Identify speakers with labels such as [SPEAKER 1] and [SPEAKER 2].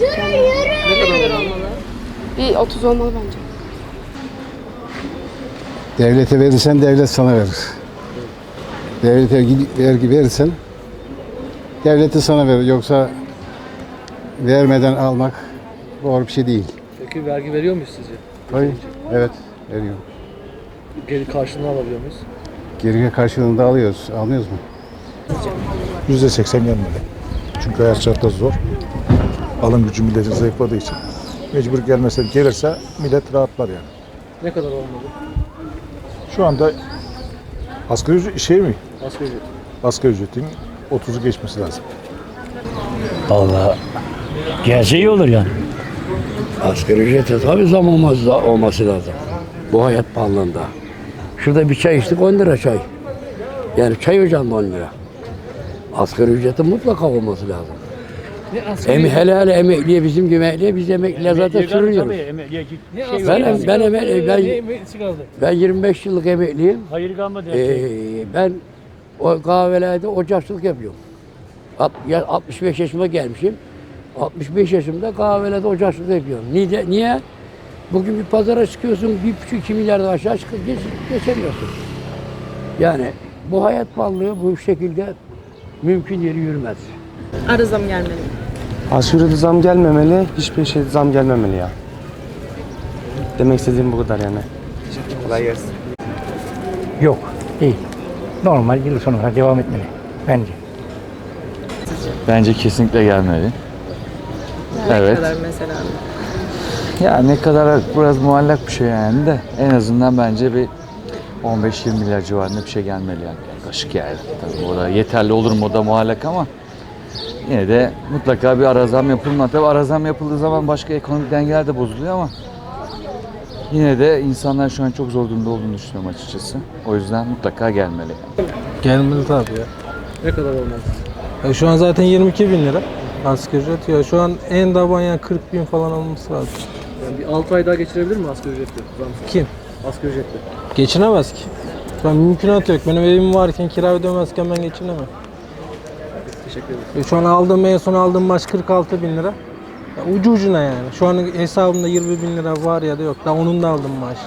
[SPEAKER 1] Ne kadar olmalı? Bir 30 olmalı bence.
[SPEAKER 2] Devlete verirsen devlet sana verir. Devlete vergi verirsen devlet de sana verir. Yoksa vermeden almak doğru bir şey değil.
[SPEAKER 3] Peki vergi veriyor muyuz sizce?
[SPEAKER 2] Hayır. Evet, veriyor.
[SPEAKER 3] Geri karşılığını alabiliyor muyuz?
[SPEAKER 2] Geriye karşılığında alıyoruz. Almıyoruz mu?
[SPEAKER 4] Yüzde seksen gelmeli. Çünkü hayat şartları zor. Alım gücü milletin zayıfladığı için. Mecbur gelmese gelirse millet rahatlar yani.
[SPEAKER 3] Ne kadar olmalı?
[SPEAKER 4] Şu anda asgari ücret şey mi?
[SPEAKER 3] Asgari ücret.
[SPEAKER 4] Asgari ücretin 30'u geçmesi lazım.
[SPEAKER 5] Vallahi gelse iyi olur yani. Asgari ücrete tabii zam olmaz, olması lazım. Bu hayat pahalılığında. Şurada bir çay içtik 10 lira çay. Yani çay ocağında 10 lira. Asgari ücretin mutlaka olması lazım. Em, hele hele emekliye bizim gibi emekliye biz emekliye zaten sürünüyoruz. Ben, ben, emekli, ben, ben 25 yıllık emekliyim.
[SPEAKER 6] Hayır kalmadı.
[SPEAKER 5] Ee, ben o kahvelerde ocakçılık yapıyorum. Alt- ya 65 yaşıma gelmişim. 65 yaşımda kahvelerde ocakçılık yapıyorum. Niye? Niye? Bugün bir pazara çıkıyorsun, bir buçuk iki milyardan aşağı çıkıp geç, geçemiyorsun. Yani bu hayat pahalılığı bu şekilde mümkün yeri yürümez.
[SPEAKER 7] Ara zam gelmeli.
[SPEAKER 8] Asgari zam gelmemeli, hiçbir şey zam gelmemeli ya. Demek istediğim bu kadar yani. Kolay gelsin.
[SPEAKER 6] Yok değil. Normal yıl sonuna devam etmeli bence.
[SPEAKER 9] Bence kesinlikle gelmeli.
[SPEAKER 7] Ne
[SPEAKER 9] Evet.
[SPEAKER 7] kadar mesela?
[SPEAKER 9] Ya ne kadar biraz muallak bir şey yani de en azından bence bir 15-20 milyar civarında bir şey gelmeli yani. Yaklaşık yani. Tabii o da yeterli olur mu o da muallak ama yine de mutlaka bir arazam yapılmalı. Tabii arazam yapıldığı zaman başka ekonomik dengeler de bozuluyor ama yine de insanlar şu an çok zor durumda olduğunu düşünüyorum açıkçası. O yüzden mutlaka gelmeli.
[SPEAKER 10] Gelmeli tabii ya.
[SPEAKER 3] Ne kadar olmalı?
[SPEAKER 10] ya. Şu an zaten 22 bin lira asgari ücret. Ya şu an en taban yani 40 bin falan olması lazım.
[SPEAKER 3] Yani bir 6 ay daha geçirebilir mi asgari ücretli?
[SPEAKER 10] Kim?
[SPEAKER 3] Asgari ücretli.
[SPEAKER 10] Geçinemez ki. An mümkünat yok. Benim evim varken kira ödemezken ben geçinemem.
[SPEAKER 3] Teşekkür ederim.
[SPEAKER 10] E şu an aldığım en son aldığım maaş 46 bin lira. Ucu ucuna yani. Şu an hesabımda 20 bin lira var ya da yok. Daha onun da aldım maaş.